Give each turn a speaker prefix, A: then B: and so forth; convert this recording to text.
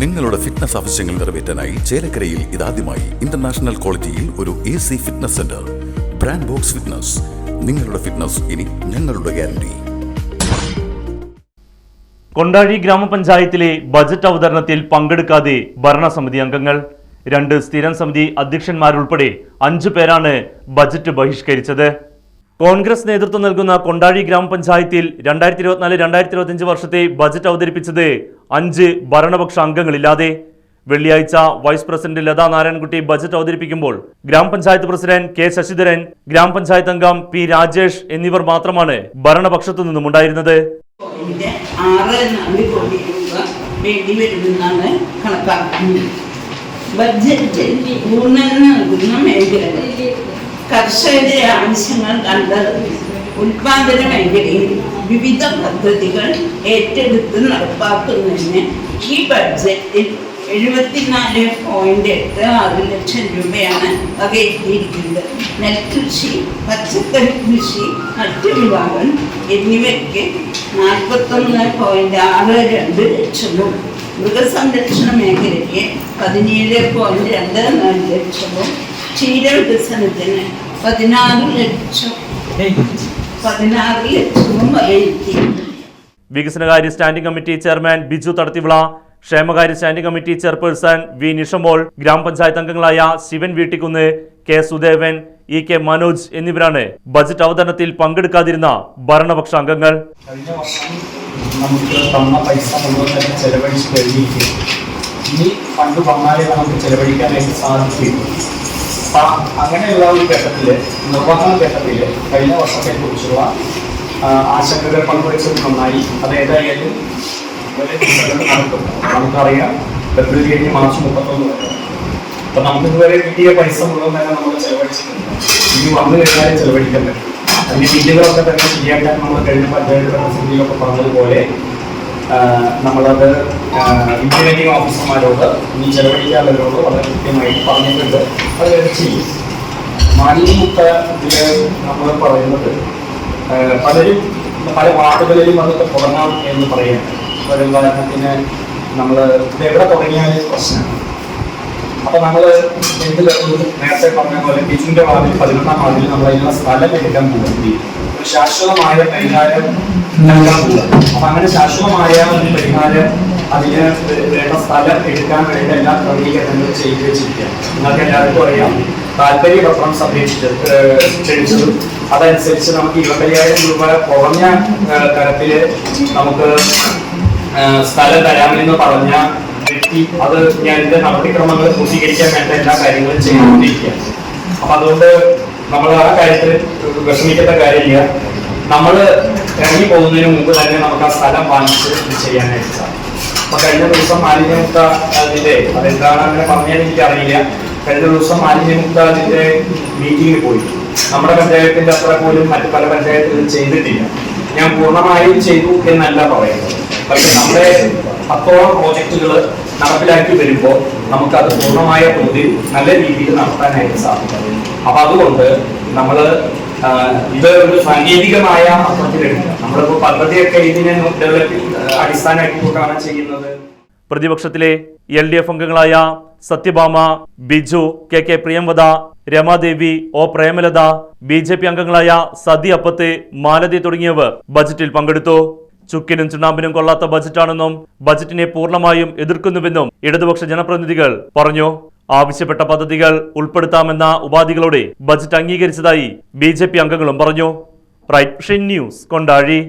A: നിങ്ങളുടെ ഫിറ്റ്നസ് ആവശ്യങ്ങൾ നിറവേറ്റാനായി ചേലക്കരയിൽ ഇതാദ്യമായി ഇന്റർനാഷണൽ ക്വാളിറ്റിയിൽ ഒരു A C fitness centre brand box fitness നിങ്ങളുടെ ഫിറ്റ്നസ് ഇനി ഞങ്ങളുടെ ഗ്യാരണ്ടി
B: കൊണ്ടാഴി ഗ്രാമപഞ്ചായത്തിലെ ബജറ്റ് അവതരണത്തിൽ പങ്കെടുക്കാതെ ഭരണസമിതി അംഗങ്ങൾ രണ്ട് സ്ഥിരം സമിതി അധ്യക്ഷന്മാരുൾപ്പെടെ അഞ്ചു പേരാണ് ബജറ്റ് ബഹിഷ്കരിച്ചത്. കോൺഗ്രസ് നേതൃത്വം നൽകുന്ന കൊണ്ടാഴി ഗ്രാമപഞ്ചായത്തിൽ രണ്ടായിരത്തി ഇരുപത്തിനാല് രണ്ടായിരത്തി ഇരുപത്തിയഞ്ച് വർഷത്തെ ബജറ്റ് അവതരിപ്പിച്ചത് അഞ്ച് ഭരണപക്ഷ അംഗങ്ങളില്ലാതെ വെള്ളിയാഴ്ച vice president Latha Narayanankutty budget അവതരിപ്പിക്കുമ്പോൾ ഗ്രാമപഞ്ചായത്ത് പ്രസിഡന്റ് കെ ശശിധരൻ ഗ്രാമപഞ്ചായത്ത് അംഗം പി രാജേഷ് എന്നിവർ മാത്രമാണ് ഭരണപക്ഷത്തു നിന്നും ഉണ്ടായിരുന്നത്.
C: കർഷകരുടെ ആവശ്യങ്ങൾ കണ്ടത് ഉൽപാദന മേഖലയിൽ വിവിധ പദ്ധതികൾ ഏറ്റെടുത്ത് നടപ്പാക്കുന്നതിന് ഈ ബഡ്ജറ്റിൽ എഴുപത്തിനാല് പോയിന്റ് എട്ട് ആറ് ലക്ഷം രൂപയാണ് വകയിരുത്തിയിരിക്കുന്നത്. നെൽകൃഷി പച്ചക്കറി കൃഷി മറ്റു വിളകൾ എന്നിവയ്ക്ക് നാൽപ്പത്തൊന്ന് പോയിന്റ് ആറ് രണ്ട് ലക്ഷവും മൃഗസംരക്ഷണ മേഖലയ്ക്ക് പതിനേഴ് പോയിന്റ് രണ്ട് നാല് ലക്ഷവും ക്ഷീരവികസനത്തിന് പതിനാറ് ലക്ഷം
B: വികസനകാര്യ standing committee chairman Biju Thadathivila ക്ഷേമകാര്യ standing committee chairperson V Nishamol ഗ്രാമപഞ്ചായത്ത് അംഗങ്ങളായ Shivan Veettikkunnu K Sudevan E K Manoj എന്നിവരാണ് ബജറ്റ് അവതരണത്തിൽ പങ്കെടുക്കാതിരുന്ന ഭരണപക്ഷ അംഗങ്ങൾ.
D: കഴിഞ്ഞ വർഷം നമുക്ക് തന്ന പൈസ മുഴുവൻ തന്നെ ചെലവഴിച്ച് കഴിഞ്ഞിരിക്കും ഇനി ഫണ്ട് വന്നാലേ നമുക്ക് ചെലവഴിക്കാനായിട്ട് സാധിക്കുകയുള്ളൂ. അങ്ങനെയുള്ള ഒരു ഘട്ടത്തിൽ നിർവഹണ ഘട്ടത്തിൽ കഴിഞ്ഞ വർഷത്തെ കുറിച്ചുള്ള ആശങ്കകൾ പങ്കുവച്ചത് നന്നായി. അത് ഏതായാലും നടക്കും. നമുക്കറിയാം ഫെബ്രുവരി കഴിഞ്ഞ് മാർച്ച് മുപ്പത്തൊന്ന് വരെ. അപ്പൊ നമുക്ക് ഇതുവരെ കിട്ടിയ പൈസ മുഴുവൻ തന്നെ നമ്മൾ ചെലവഴിച്ചിട്ടുണ്ട്. ഇനി വന്നു കഴിഞ്ഞാൽ ചെലവഴിക്കാൻ പറ്റും. അതിന്റെ ബില്ലുകളൊക്കെ തന്നെ ശരിയാക്കാൻ നമ്മൾ കഴിഞ്ഞ പഞ്ചായത്ത് ഭരണസമിതിയിലൊക്കെ പറഞ്ഞതുപോലെ നമ്മളത് ഇംപ്ലിമെന്റിംഗ് ഓഫീസർമാരോട് ഇനി ചെലവഴിക്കാനുള്ളവരോട് വളരെ കൃത്യമായി പറഞ്ഞിട്ടുണ്ട്. അത് ചെയ്യും. മാലിന്യമുക്ത ഇതിൽ നമ്മൾ പറയുന്നത് പലരും പല വാർഡുകളിലും അതൊക്കെ തുടങ്ങാം എന്ന് പറയാം ഒരു ഉദാഹരണത്തിന് നമ്മൾ എവിടെ തുടങ്ങിയാലും പ്രശ്നമാണ്. അപ്പൊ നമ്മൾ എന്തിൽ നേരത്തെ പറഞ്ഞ പോലെ ടീച്ചിന്റെ വാർഡിൽ പതിനൊന്നാം വാർഡിൽ നമ്മൾ അതിനുള്ള സ്ഥലം എടുക്കാൻ പോകുന്നത് ശാശ്വതമായ പരിഹാരം അപ്പൊ അങ്ങനെ ശാശ്വതമായ ഒരു പരിഹാരം അതിന് വേണ്ട സ്ഥലം എടുക്കാൻ വേണ്ട എല്ലാ ക്രമീകരണങ്ങളും ചെയ്തു വെച്ചിരിക്കുകയാണ് നിങ്ങൾക്ക് എല്ലാവർക്കും അറിയാം താല്പര്യ പത്രം സംരക്ഷിച്ചത് ക്ഷണിച്ചതും അതനുസരിച്ച് നമുക്ക് ഇരുപത്തയ്യായിരം രൂപ കുറഞ്ഞ തരത്തിൽ നമുക്ക് സ്ഥലം തരാമെന്ന് പറഞ്ഞ വ്യക്തി അത് ഞാൻ ഇതിന്റെ നടപടിക്രമങ്ങൾ പൂർത്തീകരിക്കാൻ വേണ്ട എല്ലാ കാര്യങ്ങളും ചെയ്തുകൊണ്ടിരിക്കുകയാണ്. അപ്പൊ അതുകൊണ്ട് നമ്മൾ ആ കാര്യത്തിൽ വിഷമിക്കേണ്ട കാര്യമില്ല. നമ്മൾ ഇറങ്ങി പോകുന്നതിന് മുമ്പ് തന്നെ നമുക്ക് ആ സ്ഥലം വാങ്ങിച്ച് ഇത് ചെയ്യാനായിട്ട് സാധിക്കും. അപ്പൊ കഴിഞ്ഞ ദിവസം മാലിന്യമുക്ത അതിന്റെ അതെന്താണ് അങ്ങനെ പറഞ്ഞാൽ എനിക്കറിയില്ല. കഴിഞ്ഞ ദിവസം മാലിന്യമുക്ത അതിന്റെ മീറ്റിംഗിൽ പോയി. നമ്മുടെ പഞ്ചായത്തിന്റെ അത്ര പോലും മറ്റു പല പഞ്ചായത്തുകളും ചെയ്തിട്ടില്ല. ഞാൻ പൂർണമായും ചെയ്തു എന്നല്ല പറയുന്നത്. പക്ഷെ നമ്മുടെ പത്തോളം പ്രോജക്റ്റുകൾ നടപ്പിലാക്കി വരുമ്പോൾ നമുക്കത് പൂർണമായ തോതിൽ നല്ല രീതിയിൽ നടത്താനായിട്ട് സാധിക്കും. അപ്പൊ അതുകൊണ്ട് നമ്മൾ ഇത് ഒരു സാങ്കേതികമായ അർത്ഥത്തിലെടുക്കുക നമ്മളിപ്പോ പദ്ധതിയൊക്കെ ഇതിനെ ഡെവലപ്പ് അടിസ്ഥാനമാക്കിക്കൊണ്ടാണ് ചെയ്യുന്നത്.
B: പ്രതിപക്ഷത്തിലെ എൽ ഡി എഫ് അംഗങ്ങളായ Sathyabhama Biju K K Priyamvada Ramadevi O Premalatha B J P അംഗങ്ങളായ സതി അപ്പത്ത് മാലതി തുടങ്ങിയവർ ബജറ്റിൽ പങ്കെടുത്തു. ചുക്കിനും ചുണ്ണാമ്പിനും കൊള്ളാത്ത ബജറ്റാണെന്നും ബജറ്റിനെ പൂർണമായും എതിർക്കുന്നുവെന്നും ഇടതുപക്ഷ ജനപ്രതിനിധികൾ പറഞ്ഞു. ആവശ്യപ്പെട്ട പദ്ധതികൾ ഉൾപ്പെടുത്താമെന്ന ഉപാധികളോടെ ബജറ്റ് അംഗീകരിച്ചതായി ബി അംഗങ്ങളും പറഞ്ഞു. Right news Kondazhy.